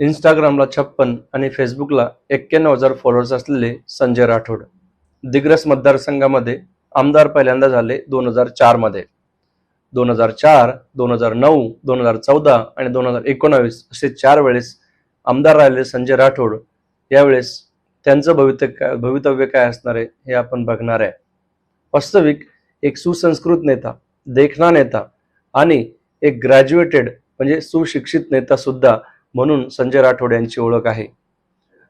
इंस्टाग्रामला छप्पन आणि फेसबुकला एक्क्याण्णव हजार फॉलोअर्स असलेले संजय राठोड. दिग्रस मतदारसंघामध्ये आमदार पहिल्यांदा झाले दोन हजार चारमध्ये दोन हजार चार दोन हजार नऊ दोन हजार चौदा आणि दोन हजार एकोणावीस असे चार वेळेस आमदार राहिले संजय राठोड. यावेळेस त्यांचं भवितव्य काय भवितव्य काय असणार आहे हे आपण बघणार आहे. वास्तविक एक सुसंस्कृत नेता देखणा नेता आणि एक ग्रॅज्युएटेड म्हणजे सुशिक्षित नेता सुद्धा म्हणून संजय राठोड यांची ओळख आहे.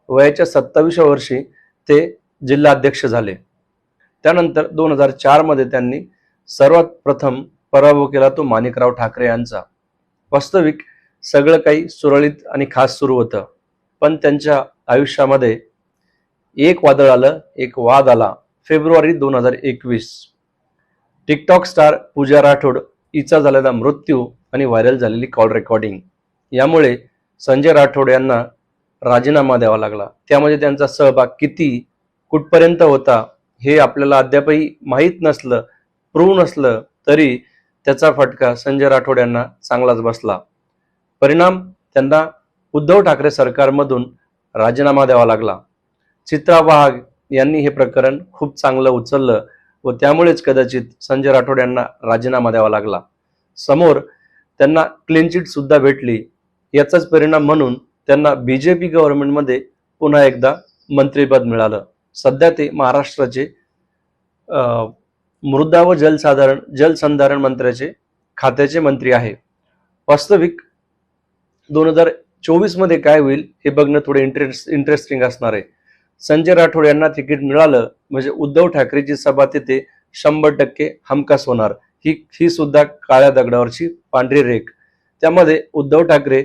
वयाच्या सत्तावीसव्या वर्षी ते जिल्हाध्यक्ष झाले. त्यानंतर दोन हजार चारमध्ये त्यांनी सर्वात प्रथम पराभव केला तो माणिकराव ठाकरे यांचा. वास्तविक सगळं काही सुरळीत आणि खास सुरू होतं. पण त्यांच्या आयुष्यामध्ये एक वादळ आलं एक वाद आला. फेब्रुवारी दोन हजार एकवीस. टिकटॉक स्टार पूजा राठोड हिचा झालेला मृत्यू आणि व्हायरल झालेली कॉल रेकॉर्डिंग. यामुळे संजय राठोड यांना राजीनामा द्यावा लागला. त्यामध्ये त्यांचा सहभाग किती कुठपर्यंत होता हे आपल्याला अद्यापही माहीत नसलं प्रूव्ह नसलं तरी त्याचा फटका संजय राठोड यांना चांगलाच बसला. परिणाम त्यांना उद्धव ठाकरे सरकारमधून राजीनामा द्यावा लागला. चित्रा वाघ यांनी हे प्रकरण खूप चांगलं उचललं व त्यामुळेच कदाचित संजय राठोड यांना राजीनामा द्यावा लागला. समोर त्यांना क्लीन चिट सुद्धा भेटली. याचाच परिणाम म्हणून त्यांना बीजेपी गव्हर्नमेंटमध्ये पुन्हा एकदा मंत्रिपद मिळालं. सध्या ते महाराष्ट्राचे अं, मृदा व जलसाधारण जलसंधारण मंत्र्याचे खात्याचे मंत्री आहे. वास्तविक दोन हजार चोवीसमध्ये काय होईल हे बघणं थोडे इंटरेस्ट इंटरेस्टिंग असणार आहे. संजय राठोड यांना तिकीट मिळालं म्हणजे उद्धव ठाकरेची सभा तिथे शंभर टक्के हमखास होणार. ही ही सुद्धा काळ्या दगडावरची पांढरी रेख. त्यामध्ये उद्धव ठाकरे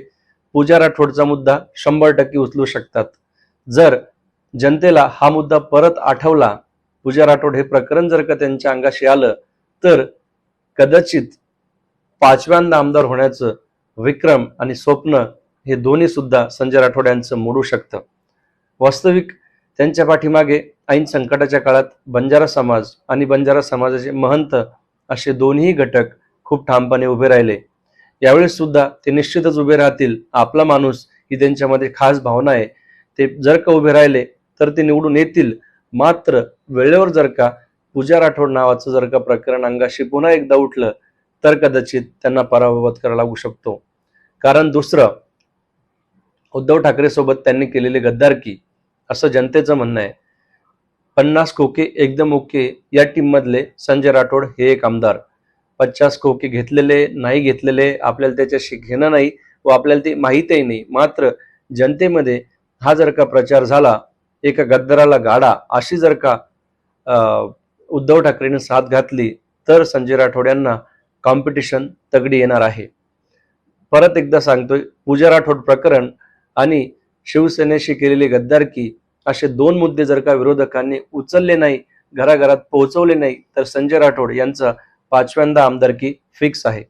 पूजा राठोडचा मुद्दा शंभर टक्के उचलू शकतात. जर जनतेला हा मुद्दा परत आठवला पूजा राठोड हे प्रकरण जर का त्यांच्या अंगाशी आलं तर कदाचित पाचव्यांदा आमदार होण्याचं विक्रम आणि स्वप्न हे दोन्ही सुद्धा संजय राठोड यांचं मोडू शकतं. वास्तविक त्यांच्या पाठीमागे ऐन संकटाच्या काळात बंजारा समाज आणि बंजारा समाजाचे महंत असे दोन्ही घटक खूप ठामपणे उभे राहिले. यावेळेस सुद्धा ते निश्चितच उभे राहतील. आपला माणूस ही त्यांच्यामध्ये खास भावना आहे. ते जर का उभे राहिले तर ते निवडून येतील. मात्र वेळेवर जर का पूजा राठोड नावाचं जर का प्रकरण अंगाशी पुन्हा एकदा उठलं तर कदाचित त्यांना पराभवत करावा लागू शकतो. कारण दुसरं उद्धव ठाकरे सोबत त्यांनी केलेली गद्दारकी असं जनतेचं म्हणणं आहे. पन्नास खोके एकदम ओके या टीम मधले संजय राठोड हे एक आमदार. पचास खोके घेतलेले नाही घेतलेले आपल्याला त्याच्याशी घेणं नाही व आपल्याला ते माहीतही नाही. मात्र जनतेमध्ये हा जर का प्रचार झाला एका गद्दाराला गाडा अशी जर का उद्धव ठाकरेने साथ घातली तर संजय राठोड यांना कॉम्पिटिशन तगडी येणार आहे. परत एकदा सांगतोय पूजा राठोड प्रकरण आणि शिवसेनेशी केलेली गद्दारकी असे दोन मुद्दे जर का विरोधकांनी उचलले नाही घराघरात पोहोचवले नाही तर संजय राठोड यांचा पाचव्यांदा आमदारकी फिक्स आहे.